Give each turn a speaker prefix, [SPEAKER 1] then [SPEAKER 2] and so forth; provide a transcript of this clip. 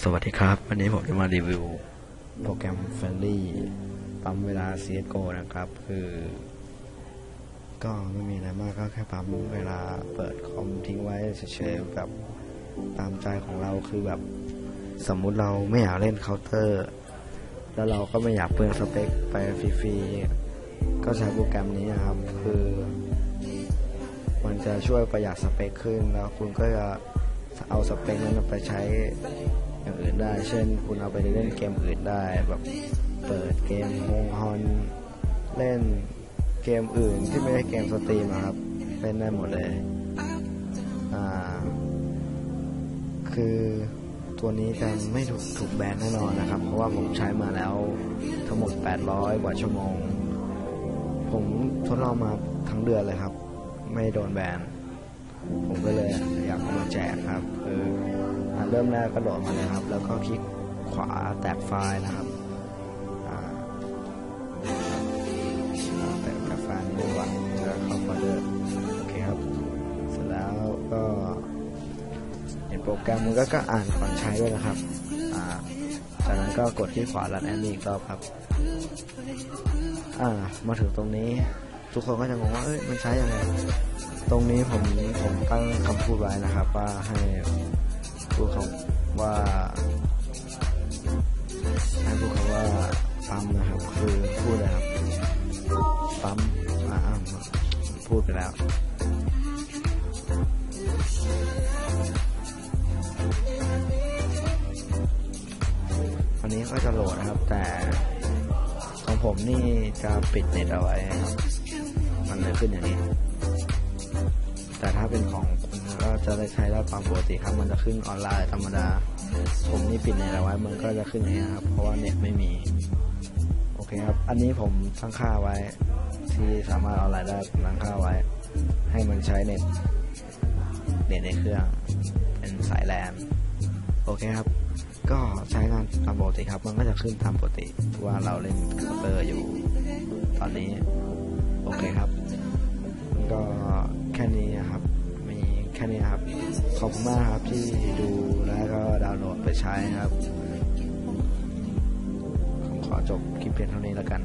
[SPEAKER 1] สวัสดีครับ วันนี้ผมจะมารีวิว โปรแกรม f r ร e ลี่ปั๊มเวลา CSGO นะครับ คือ ก็ไม่มีอะไรมากก็แค่ปั๊มเวลาเปิดคอมทิ้งไว้เฉยๆแบบตามใจของเราคือแบบสมมุติเราไม่อยากเล่นเคาน์เตอร์ แล้วเราก็ไม่อยากเปลืองสเปคไปฟรีๆ ก็ใช้โปรแกรมนี้นะครับ คือ มันจะช่วยประหยัดสเปคขึ้นแล้วคุณก็จะเอาสเปคนั้นไปใช้ อย่างอื่นได้ เช่น คุณเอาไปเล่นเกมอื่นได้ แบบเปิดเกมโฮงฮอนเล่นเกมอื่นที่ไม่ใช่เกมสตรีมอะครับเล่นได้หมดเลยอ่าคือตัวนี้จะไม่ถูกถูกแบนแน่นอนนะครับ เพราะว่าผมใช้มาแล้วทั้งหมด 800 กว่าชั่วโมง ผมทดลองมาทั้งเดือนเลยครับ ไม่โดนแบนผมก็เลยอยากมาแจกครับคือ เริ่มแรกกระโดดมาเลยครับ แล้วก็คลิกขวาแตกไฟล์นะครับแตกไฟล์นี้ดีกว่าจะเข้าโฟลเดอร์โอเคครับ เสร็จแล้วก็เห็นโปรแกรมมันก็ก็อ่านก่อนใช้ด้วยนะครับจากนั้นก็กดที่ขวารันแอนนี่อีกรอบครับ อ่า มาถึงตรงนี้ทุกคนก็จะงงว่าเอ้ยมันใช้ยังไง ตรงนี้ผมผมตั้งคำพูดไว้นะครับ ว่าให้ ว่าให้พูดคำว่าปั๊มนะครับคือพูดเลยครับปั๊มอ่าพูดไปแล้วอันนี้ก็จะโหลดนะครับ แต่ของผมนี่จะปิดเน็ตเอาไว้ครับ มันเลยขึ้นอย่างนี้ แต่ถ้าเป็นของ ก็จะได้ใช้ได้ตามปกติครับ มันจะขึ้นออนไลน์ธรรมดา ผมนี่ปิดเน็ตเอาไว้มันก็จะขึ้นอย่างนี้ครับ เพราะว่าเน็ตไม่มี โอเคครับ อันนี้ผมตั้งค่าไว้ ที่สามารถออนไลน์ได้ผมตั้งค่าไว้ ให้มันใช้เน็ต เน็ตในเครื่อง เป็นสายแลนโอเคครับ ก็ใช้งานตามปกติครับ มันก็จะขึ้นตามปกติว่าเราเล่นเคาน์เตอร์อยู่ ตอนนี้ โอเคครับ ก็ ค่นี้ครับ ขอบคุณมากครับที่ดูแล้วก็ดาวน์โหลดไปใช้ครับ ผมขอจบคลิปเพียงเท่านี้แล้วกัน